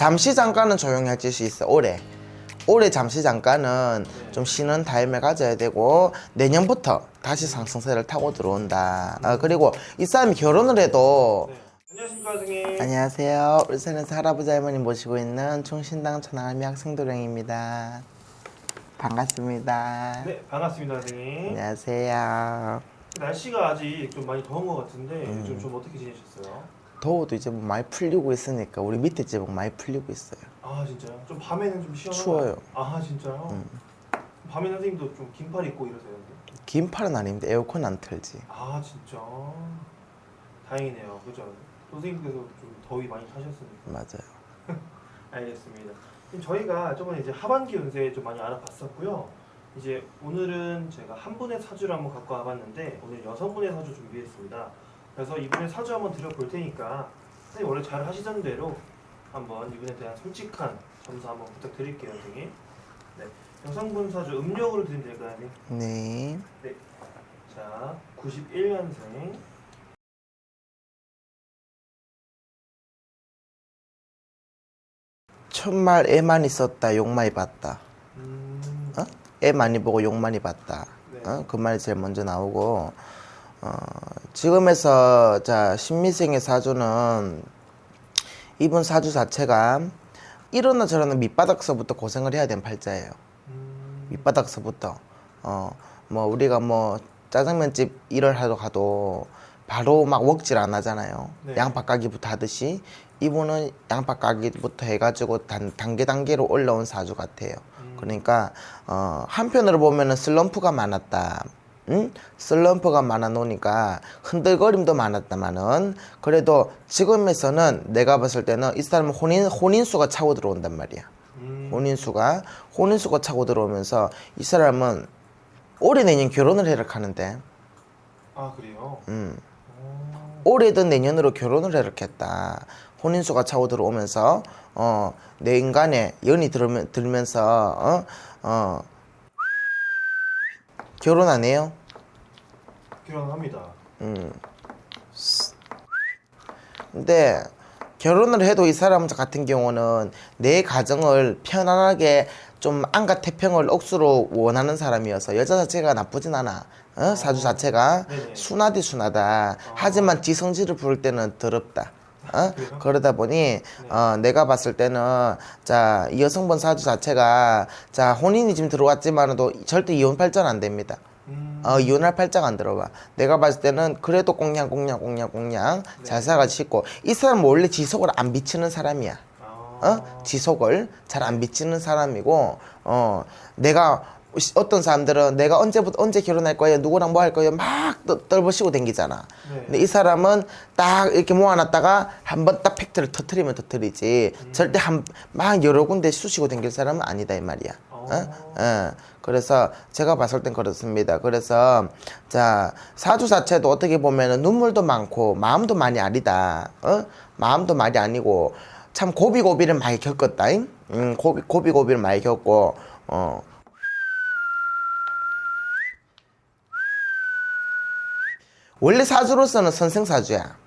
잠시 잠깐은 조용히 해줄 수 있어 올해 올해 잠시 잠깐은 좀 쉬는 타임을 가져야 되고 내년부터 다시 상승세를 타고 들어온다 아, 그리고 이 사람이 결혼을 해도 네. 안녕하십니까 선생님. 안녕하세요 울산에서 할아버지 할머니 모시고 있는 충신당 천할미 학생도령입니다 반갑습니다 네 반갑습니다 선생님. 안녕하세요 날씨가 아직 좀 많이 더운 것 같은데 음. 요즘 좀 어떻게 지내셨어요? 더워도 이제 뭐 많이 풀리고 있으니까 우리 밑에 지역 많이 풀리고 있어요 아 진짜요? 좀 밤에는 좀 시원한가요? 추워요. 음. 아 진짜요? 밤에는 선생님도 좀 긴팔 입고 이러세요? 근데? 긴 팔은 아닌데 에어컨 안 틀지 아 진짜 다행이네요. 그죠? 선생님께서 좀 더위 많이 타셨으니까 맞아요 알겠습니다. 그럼 저희가 저번에 이제 하반기 운세 좀 많이 알아봤었고요. 이제 오늘은 제가 한 분의 사주를 한번 갖고 와봤는데 오늘 여성분의 사주 준비했습니다. 그래서 이분의 사주 한번 드려볼 테니까 선생님 원래 잘 하시던 대로 한번 이분에 대한 솔직한 점수 한번 부탁드릴게요, 선생님. 네, 여성분 사주 음력으로 드리면 될까요, 선생님? 네 자, 91년생. 첫말 애 많이 썼다 욕 많이 봤다 음, 어? 애 많이 보고 욕 많이 봤다 네. 어? 그 말이 제일 먼저 나오고 어, 지금에서 자 신미생의 사주는 이분 사주 자체가 이러나 저러나 밑바닥서부터 고생을 해야 되는 팔자예요 음, 밑바닥서부터 어 뭐 우리가 뭐 짜장면집 일을 하러 가도 바로 막 먹질 안 하잖아요. 네. 양파 까기부터 하듯이 이분은 양파 까기부터 해가지고 단, 단계 단계로 올라온 사주 같아요. 음. 그러니까 어 한편으로 보면은 슬럼프가 많았다. 응? 슬럼프가 많아 놓으니까 흔들거림도 많았다마는 그래도 지금에서는 내가 봤을 때는 이 사람은 혼인 혼인수가 차고 들어온단 말이야. 음, 혼인수가 혼인수가 차고 들어오면서 이 사람은 올해 내년 결혼을 해라 하는데 아 그래요? 음, 어, 올해든 내년으로 결혼을 해라겠다 혼인수가 차고 들어오면서 어 내 인간에 연이 들으면 들면서 어 어, 결혼 안 해요? 결혼합니다. 음. 근데 결혼을 해도 이 사람 같은 경우는 내 가정을 편안하게 좀 안가 태평을 억수로 원하는 사람이어서 여자 자체가 나쁘진 않아. 어? 사주 자체가 네네. 순하디 순하다. 하지만 지 성질을 부를 때는 더럽다. 어? 그래요? 그러다 보니 어, 내가 봤을 때는 자이 여성분 사주 자체가 자 혼인이 지금 들어왔지만도 절대 이혼 발전 안 됩니다. 음, 어, 이혼할 팔자가 안 들어봐. 내가 봤을 때는 그래도 꽁냥 꽁냥 꽁냥 꽁냥 잘 살아가 싶고 이 사람은 원래 지속을 안 비치는 사람이야. 아, 어? 지속을 잘 안 비치는 사람이고 어 내가 시- 어떤 사람들은 내가 언제부터 언제 결혼할 거예요? 누구랑 뭐 할 거예요? 막 떠- 떨버시고 댕기잖아. 네. 근데 이 사람은 딱 이렇게 모아놨다가 한 번 딱 팩트를 터트리면 터트리지. 절대 한 막 여러 군데 쑤시고 댕길 사람은 아니다 이 말이야 어? 어. 그래서 제가 봤을 땐 그렇습니다. 그래서 자 사주 자체도 어떻게 보면은 눈물도 많고 마음도 많이 아니다. 어? 마음도 많이 아니고 참 고비고비를 많이 겪었다. 잉? 음, 고비 고비고비를 많이 겪고 어. 원래 사주로서는 선생사주야.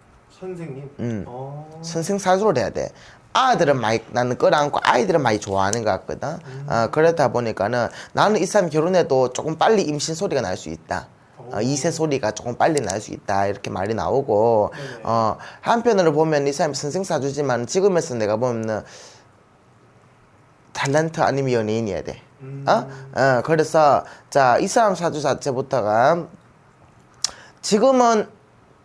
선생님. 음. 어, 선생사주를 해야 돼. 아들은 많이 나는 끌어안고 아이들은 많이 좋아하는 것 같거든. 어, 그렇다 보니까는 나는 이 사람 결혼해도 조금 빨리 임신 소리가 날 수 있다. 어, 이세 소리가 조금 빨리 날 수 있다 이렇게 말이 나오고 네네. 어, 한편으로 보면 이 사람이 선생 사주지만 지금에서 내가 보면은 탤런트 아니면 연예인이어야 돼. 음, 어? 어, 그래서 자 이 사람 사주 자체부터가 지금은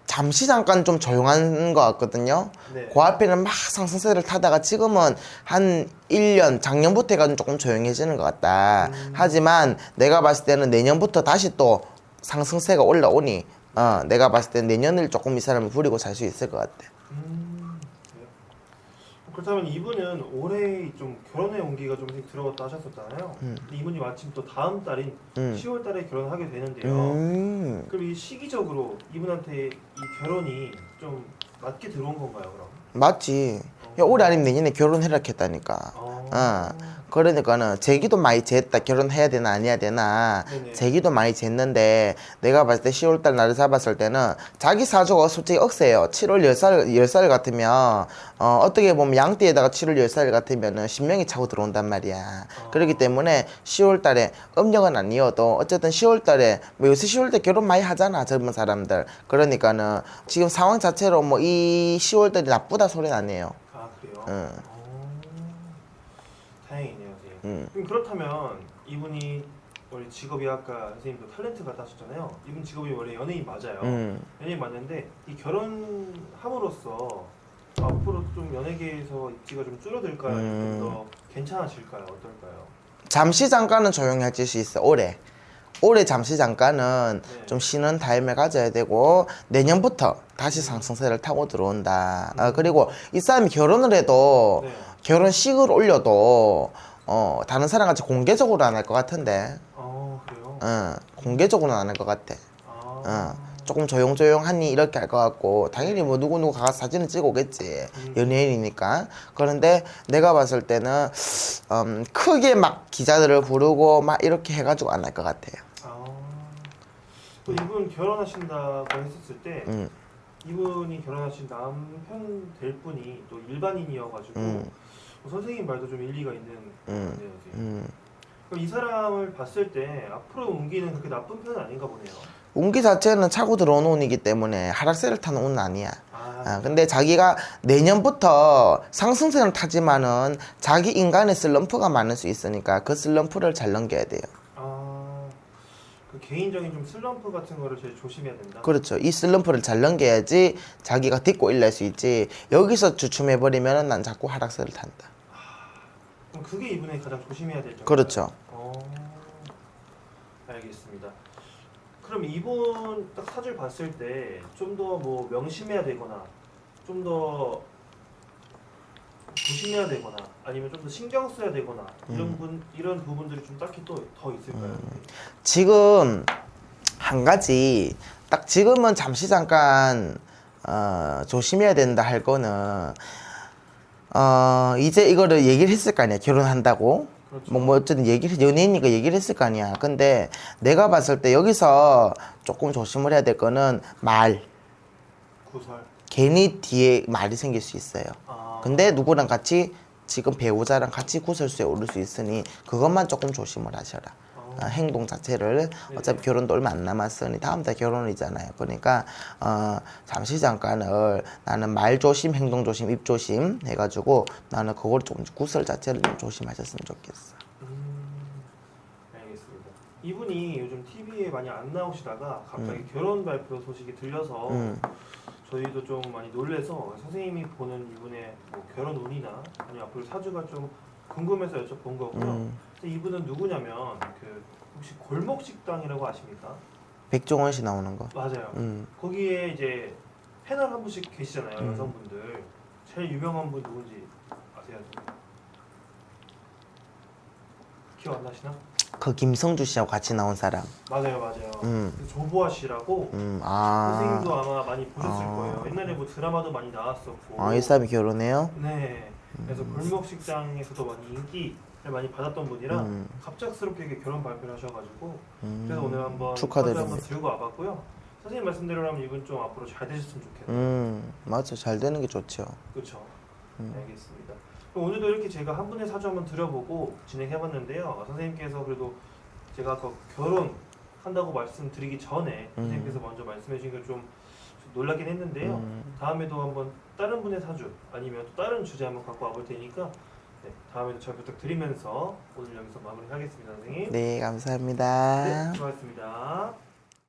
잠시 잠깐 좀 조용한 것 같거든요. 네. 그 앞에는 막 상승세를 타다가 지금은 한 1년, 작년부터 해가 조금 조용해지는 것 같다. 하지만 내가 봤을 때는 내년부터 다시 또 상승세가 올라오니, 어, 내가 봤을 때 내년을 조금 이 사람을 부리고 살 수 있을 것 같아. 음? 그렇다면 이분은 올해 좀 결혼의 온기가 좀 들어갔다 하셨었잖아요. 근데 이분이 마침 또 다음 달인 음. 10월 달에 결혼하게 되는데요. 음, 그럼 이 시기적으로 이분한테 이 결혼이 좀 맞게 들어온 건가요, 그럼? 맞지. 야, 올해 아니면 내년에 결혼해라 했다니까. 어, 어. 그러니까는 제기도 많이 쟀다. 결혼해야 되나 아니야 되나. 네네. 제기도 많이 쟀는데 내가 봤을 때 10월달 날을 잡았을 때는 자기 사주가 솔직히 억세요. 7월 10살 10살 같으면 어, 어떻게 보면 양띠에다가 7월 10살 같으면은 신명이 차고 들어온단 말이야. 그렇기 때문에 10월달에 음력은 아니어도 어쨌든 10월달에 뭐 요새 10월달 결혼 많이 하잖아 젊은 사람들. 그러니까는 지금 상황 자체로 뭐 이 10월달이 나쁘다 소리는 아니에요. 아 그래요? 응. 어, 다행이네요, 선생님. 음. 그럼 그렇다면 이분이 원래 직업이 아까 선생님도 탤런트 같다 하셨잖아요. 이분 직업이 원래 연예인 맞아요. 음. 연예인 맞는데 이 결혼함으로써 앞으로 좀 연예계에서 입지가 좀 줄어들까요? 음. 좀더 괜찮아질까요? 어떨까요? 잠시 잠깐은 조용해질 수 있어 올해 올해 잠시 잠깐은 네. 좀 쉬는 타임을 가져야 되고 내년부터 다시 상승세를 타고 들어온다 아, 그리고 이 사람이 결혼을 해도 네. 결혼식을 올려도 어 다른 사람 같이 공개적으로 안 할 것 같은데 어 그래요? 어 공개적으로는 안 할 것 같아 아. 어 조금 조용조용하니 이렇게 할 것 같고 당연히 뭐 누구누구 가서 사진을 찍어 오겠지 음. 연예인이니까 그런데 내가 봤을 때는 음, 크게 막 기자들을 부르고 막 이렇게 해가지고 안 할 것 같아요 아. 또 이분 결혼하신다고 했었을 때 음, 이분이 결혼하신 남편 될 분이 또 일반인이어가지고 음. 뭐 선생님 말도 좀 일리가 있는 음. 건데요. 선생님. 음. 그럼 이 사람을 봤을 때 앞으로 운기는 그렇게 나쁜 편은 아닌가 보네요. 운기 자체는 차고 들어오는 운이기 때문에 하락세를 타는 운은 아니야 아, 아, 근데 자기가 내년부터 상승세를 타지만은 자기 인간의 슬럼프가 많을 수 있으니까 그 슬럼프를 잘 넘겨야 돼요 아, 그 개인적인 좀 슬럼프 같은 거를 제일 조심해야 된다. 그렇죠. 이 슬럼프를 잘 넘겨야지 자기가 딛고 일낼 수 있지. 여기서 주춤해 버리면 난 자꾸 하락세를 탄다. 그럼 그게 이분의 가장 조심해야 될 점. 그렇죠. 어, 알겠습니다. 그럼 이분 딱 사주를 봤을 때 좀 더 뭐 명심해야 되거나 좀 더 조심해야 되거나 아니면 좀 더 신경 써야 되거나 이런 분 이런 부분들이 좀 딱히 또 더 있을까요? 지금 한 가지 딱 지금은 잠시 잠깐 어, 조심해야 된다 할 거는 어, 이제 이거를 얘기를 했을 거 아니야. 결혼한다고. 그렇죠. 뭐, 뭐 어쨌든 얘기를 연예인이니까 얘기를 했을 거 아니야. 근데 내가 봤을 때 여기서 조금 조심을 해야 될 거는 말. 구설. 괜히 뒤에 말이 생길 수 있어요. 아, 근데 누구랑 같이 지금 배우자랑 같이 구설수에 오를 수 있으니 그것만 조금 조심을 하셔라. 어, 어, 행동 자체를 어차피 결혼도 얼마 안 남았으니 다음 달 결혼이잖아요. 그러니까 어, 잠시 잠깐을 나는 말 조심, 행동 조심, 입 조심 해가지고 나는 그걸 좀 구설 자체를 좀 조심하셨으면 좋겠어. 음, 알겠습니다. 이분이 요즘 TV에 많이 안 나오시다가 갑자기 결혼 발표 소식이 들려서 음. 저희도 좀 많이 놀래서 선생님이 보는 이분의 뭐 결혼 운이나 아니면 앞으로 사주가 좀 궁금해서 여쭤본 거고요. 음. 근데 이분은 누구냐면 그 혹시 골목 식당이라고 아십니까? 백종원 씨 나오는 거. 맞아요. 음. 거기에 이제 패널 한 분씩 계시잖아요 음. 여성분들. 제일 유명한 분 누군지 아세요? 기억 안 나시나? 그 김성주 씨하고 같이 나온 사람. 맞아요, 맞아요. 음. 그 조보아 씨라고 음. 아. 선생님도 아마 많이 보셨을 아. 거예요. 옛날에 뭐 드라마도 많이 나왔었고. 아, 이 사람이 결혼해요? 네. 그래서 골목 식당에서도 많이 인기를 많이 받았던 분이라 음. 갑작스럽게 이렇게 결혼 발표를 하셔가지고 음. 그래서 오늘 한번 축하드립니다. 한번 들고 와봤고요. 선생님 말씀대로라면 이분 좀 앞으로 잘 되셨으면 좋겠네요. 음. 맞아. 잘 되는 게 좋죠. 그렇죠. 음. 알겠습니다. 그럼 오늘도 이렇게 제가 한 분의 사주 한번 들어보고 진행해봤는데요. 선생님께서 그래도 제가 아까 결혼 한다고 말씀드리기 전에 음. 선생님께서 먼저 말씀해 주신 걸좀 놀라긴 했는데요. 음. 다음에도 한번 다른 분의 사주 아니면 또 다른 주제 한번 갖고 와볼 테니까 네, 다음에도 잘 부탁드리면서 오늘 여기서 마무리하겠습니다, 선생님. 네, 감사합니다. 네, 수고하셨습니다.